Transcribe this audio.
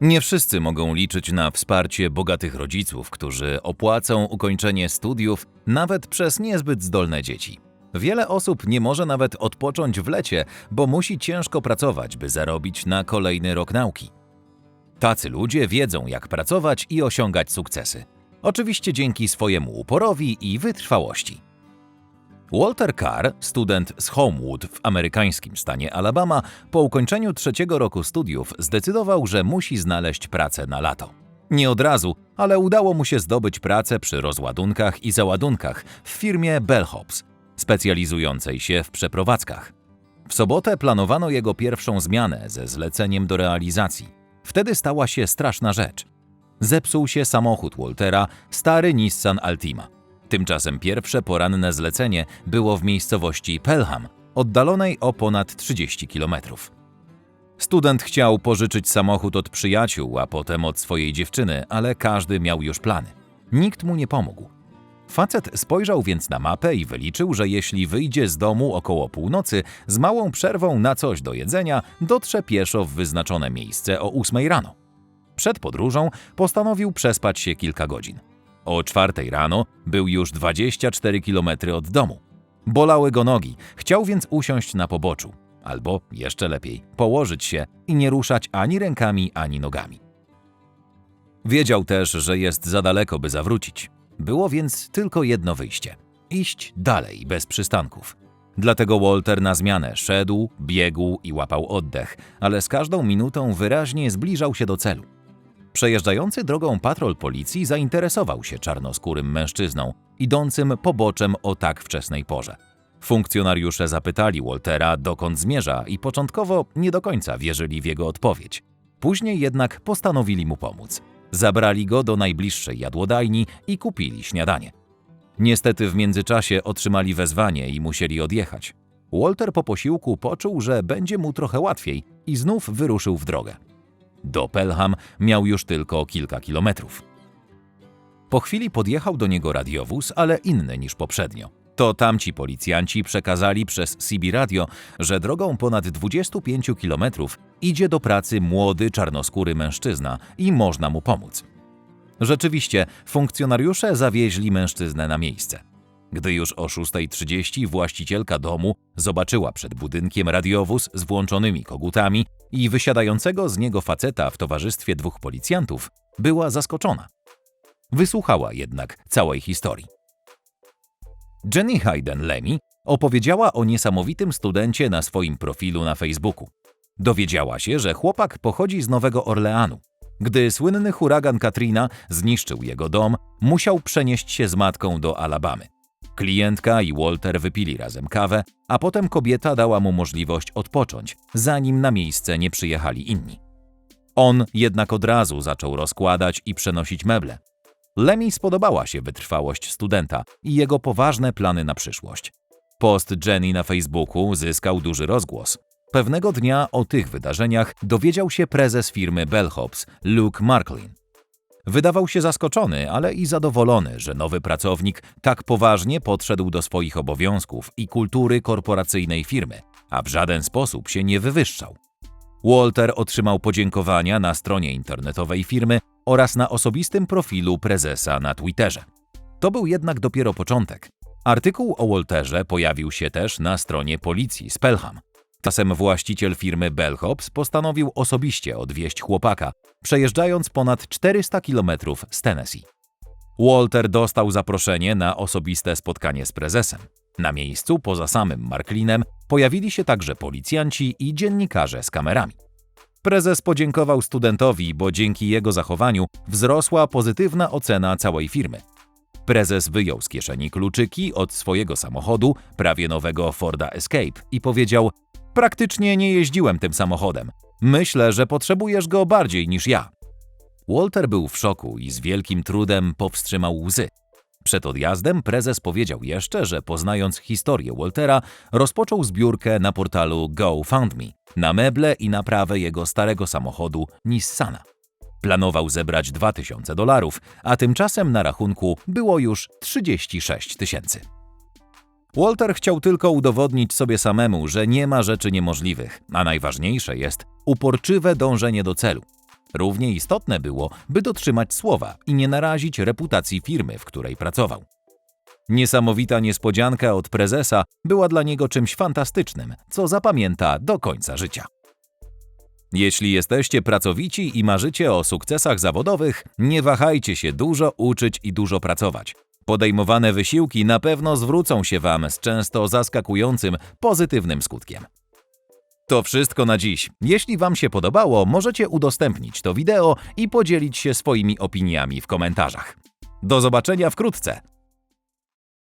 Nie wszyscy mogą liczyć na wsparcie bogatych rodziców, którzy opłacą ukończenie studiów nawet przez niezbyt zdolne dzieci. Wiele osób nie może nawet odpocząć w lecie, bo musi ciężko pracować, by zarobić na kolejny rok nauki. Tacy ludzie wiedzą, jak pracować i osiągać sukcesy. Oczywiście dzięki swojemu uporowi i wytrwałości. Walter Carr, student z Homewood w amerykańskim stanie Alabama, po ukończeniu trzeciego roku studiów zdecydował, że musi znaleźć pracę na lato. Nie od razu, ale udało mu się zdobyć pracę przy rozładunkach i załadunkach w firmie Bellhops, specjalizującej się w przeprowadzkach. W sobotę planowano jego pierwszą zmianę ze zleceniem do realizacji. Wtedy stała się straszna rzecz. Zepsuł się samochód Waltera, stary Nissan Altima. Tymczasem pierwsze poranne zlecenie było w miejscowości Pelham, oddalonej o ponad 30 km. Student chciał pożyczyć samochód od przyjaciół, a potem od swojej dziewczyny, ale każdy miał już plany. Nikt mu nie pomógł. Facet spojrzał więc na mapę i wyliczył, że jeśli wyjdzie z domu około północy, z małą przerwą na coś do jedzenia, dotrze pieszo w wyznaczone miejsce o 8 rano. Przed podróżą postanowił przespać się kilka godzin. O czwartej rano był już 24 km od domu. Bolały go nogi, chciał więc usiąść na poboczu, albo jeszcze lepiej, położyć się i nie ruszać ani rękami, ani nogami. Wiedział też, że jest za daleko, by zawrócić. Było więc tylko jedno wyjście iść dalej, bez przystanków. Dlatego Walter na zmianę szedł, biegł i łapał oddech, ale z każdą minutą wyraźnie zbliżał się do celu. Przejeżdżający drogą patrol policji zainteresował się czarnoskórym mężczyzną, idącym poboczem o tak wczesnej porze. Funkcjonariusze zapytali Waltera, dokąd zmierza, i początkowo nie do końca wierzyli w jego odpowiedź. Później jednak postanowili mu pomóc. Zabrali go do najbliższej jadłodajni i kupili śniadanie. Niestety w międzyczasie otrzymali wezwanie i musieli odjechać. Walter po posiłku poczuł, że będzie mu trochę łatwiej i znów wyruszył w drogę. Do Pelham miał już tylko kilka kilometrów. Po chwili podjechał do niego radiowóz, ale inny niż poprzednio. To tamci policjanci przekazali przez CB Radio, że drogą ponad 25 kilometrów idzie do pracy młody czarnoskóry mężczyzna i można mu pomóc. Rzeczywiście, funkcjonariusze zawieźli mężczyznę na miejsce. Gdy już o 6.30 właścicielka domu zobaczyła przed budynkiem radiowóz z włączonymi kogutami i wysiadającego z niego faceta w towarzystwie dwóch policjantów, była zaskoczona. Wysłuchała jednak całej historii. Jenny Hayden Lemmy opowiedziała o niesamowitym studencie na swoim profilu na Facebooku. Dowiedziała się, że chłopak pochodzi z Nowego Orleanu. Gdy słynny huragan Katrina zniszczył jego dom, musiał przenieść się z matką do Alabamy. Klientka i Walter wypili razem kawę, a potem kobieta dała mu możliwość odpocząć, zanim na miejsce nie przyjechali inni. On jednak od razu zaczął rozkładać i przenosić meble. Lemmy spodobała się wytrwałość studenta i jego poważne plany na przyszłość. Post Jenny na Facebooku zyskał duży rozgłos. Pewnego dnia o tych wydarzeniach dowiedział się prezes firmy Bellhops, Luke Marklin. Wydawał się zaskoczony, ale i zadowolony, że nowy pracownik tak poważnie podszedł do swoich obowiązków i kultury korporacyjnej firmy, a w żaden sposób się nie wywyższał. Walter otrzymał podziękowania na stronie internetowej firmy oraz na osobistym profilu prezesa na Twitterze. To był jednak dopiero początek. Artykuł o Walterze pojawił się też na stronie policji z Pelham. Czasem właściciel firmy Bellhops postanowił osobiście odwieźć chłopaka, przejeżdżając ponad 400 km z Tennessee. Walter dostał zaproszenie na osobiste spotkanie z prezesem. Na miejscu, poza samym Marklinem, pojawili się także policjanci i dziennikarze z kamerami. Prezes podziękował studentowi, bo dzięki jego zachowaniu wzrosła pozytywna ocena całej firmy. Prezes wyjął z kieszeni kluczyki od swojego samochodu, prawie nowego Forda Escape, i powiedział: Praktycznie nie jeździłem tym samochodem. Myślę, że potrzebujesz go bardziej niż ja. Walter był w szoku i z wielkim trudem powstrzymał łzy. Przed odjazdem prezes powiedział jeszcze, że poznając historię Waltera, rozpoczął zbiórkę na portalu GoFundMe na meble i naprawę jego starego samochodu Nissana. Planował zebrać 2000 dolarów, a tymczasem na rachunku było już 36 tysięcy. Walter chciał tylko udowodnić sobie samemu, że nie ma rzeczy niemożliwych, a najważniejsze jest uporczywe dążenie do celu. Równie istotne było, by dotrzymać słowa i nie narazić reputacji firmy, w której pracował. Niesamowita niespodzianka od prezesa była dla niego czymś fantastycznym, co zapamięta do końca życia. Jeśli jesteście pracowici i marzycie o sukcesach zawodowych, nie wahajcie się dużo uczyć i dużo pracować. Podejmowane wysiłki na pewno zwrócą się Wam z często zaskakującym, pozytywnym skutkiem. To wszystko na dziś. Jeśli Wam się podobało, możecie udostępnić to wideo i podzielić się swoimi opiniami w komentarzach. Do zobaczenia wkrótce.